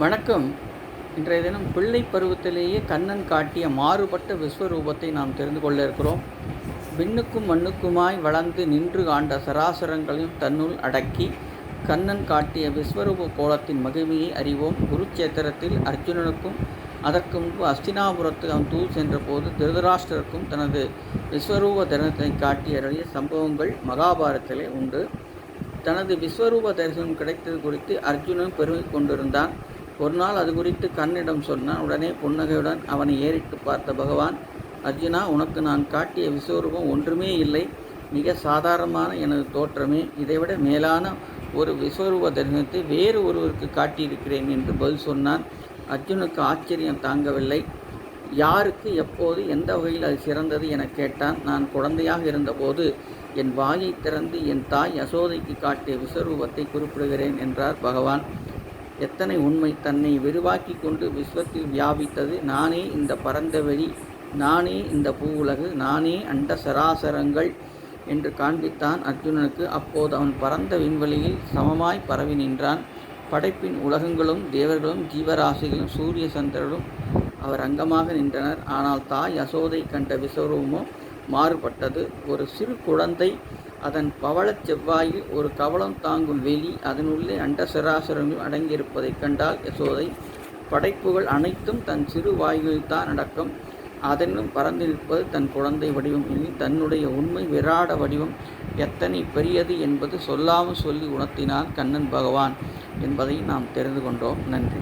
வணக்கம். இன்றைய தினம் பிள்ளை பருவத்திலேயே கண்ணன் காட்டிய மாறுபட்ட விஸ்வரூபத்தை நாம் தெரிந்து கொள்ள இருக்கிறோம். விண்ணுக்கும் மண்ணுக்குமாய் வளர்ந்து நின்று ஆண்ட சராசரங்களையும் தன்னுள் அடக்கி கண்ணன் காட்டிய விஸ்வரூப கோலத்தின் மகிமையை அறிவோம். குருச்சேத்திரத்தில் அர்ஜுனனுக்கும் அதற்கு முன்பு அஸ்தினாபுரத்து அவன் தூள் சென்றபோது திருதராஷ்டிரருக்கும் தனது விஸ்வரூப தரிசனத்தை காட்டிய சம்பவங்கள் மகாபாரதத்திலே உண்டு. தனது விஸ்வரூப தரிசனம் கிடைத்தது குறித்து அர்ஜுனன் பெருமை கொண்டிருந்தான். ஒரு நாள் அது குறித்து கண்ணிடம் சொன்னான் உடனே புன்னகையுடன் அவனை ஏறிட்டு பார்த்த பகவான் அர்ஜுனா உனக்கு நான் காட்டிய விஸ்வரூபம் ஒன்றுமே இல்லை. மிக சாதாரணமான எனது தோற்றமே. இதைவிட மேலான ஒரு விஸ்வரூப தரிசனத்தை வேறு ஒருவருக்கு காட்டியிருக்கிறேன் என்று பதில் சொன்னான். அர்ஜுனுக்கு ஆச்சரியம் தாங்கவில்லை. யாருக்கு எப்போது எந்த வகையில் அது சிறந்தது? என கேட்டான். நான் குழந்தையாக இருந்தபோது என் வாயை திறந்து என் தாய் யசோதைக்கு காட்டிய விஸ்வரூபத்தை குறிப்பிடுகிறேன் என்றார் பகவான். எத்தனை உண்மை தன்னை விரிவாக்கி கொண்டு விஸ்வத்தில் வியாபித்தது? நானே இந்த பரந்த வழி நானே இந்த பூவுலகு நானே அண்ட சராசரங்கள் என்று காண்பித்தான் அர்ஜுனனுக்கு. அப்போது அவன் பரந்த விண்வெளியில் சமமாய் பரவி நின்றான். படைப்பின் உலகங்களும் தேவர்களும் ஜீவராசிகளும் சூரிய சந்திரரும் அவர் அங்கமாக நின்றனர். ஆனால் தாய் யசோதை கண்ட விஸ்வரூபமோ மாறுபட்டது. ஒரு சிறு குழந்தை அதன் பவளச் செவ்வாயில் ஒரு கவளம் தாங்கும் வெளி அதனுள்ளே அண்ட சராசரங்கள் அடங்கியிருப்பதைக் கண்டால் யசோதை படைப்புகள் அனைத்தும் தன் சிறு வாயில்தான் தான் அடக்கம். அதனும் பறந்து நிற்பது தன் குழந்தை வடிவம். இனி தன்னுடைய உண்மை விராட வடிவம் எத்தனை பெரியது என்பது சொல்லாமல் சொல்லி உணர்த்தினான் கண்ணன் பகவான் என்பதை நாம் தெரிந்து கொண்டோம். நன்றி.